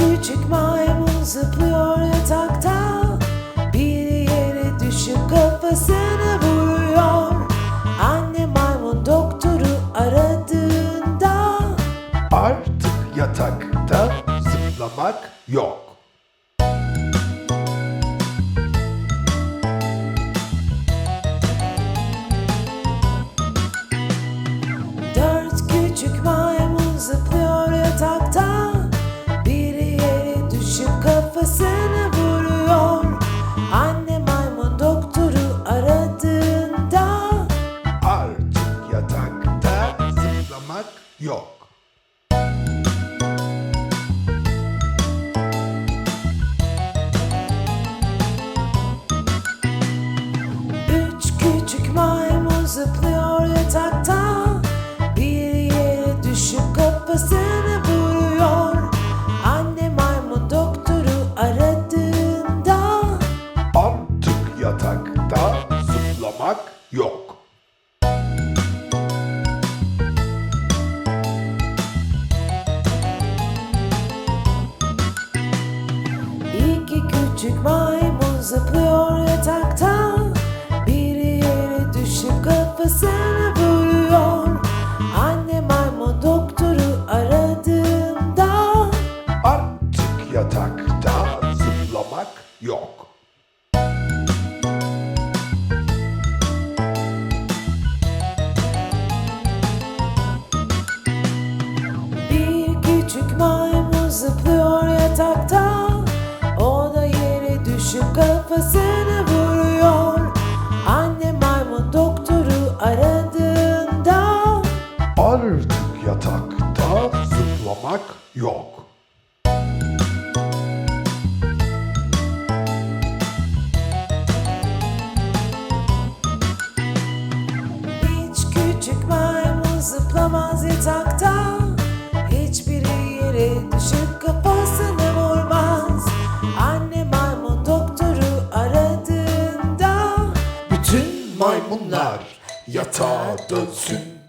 küçük maymun zıplıyor yatakta Bir yere düşüp kafasını vuruyor Anne maymun doktoru aradığında Artık yatakta zıplamak yok. Yok. Küçük maymun zıplıyor yatakta. Bir yere düşüp kafasını vuruyor. Anne maymun doktoru aradığında Artık yatakta zıplamak yok. Bir küçük maymun zıplıyor yatakta kafasını vuruyor Anne maymun doktoru aradığında Artık yatakta zıplamak yok. Hiç küçük maymun zıplamaz yatakta maymunlar yatağa dönsün.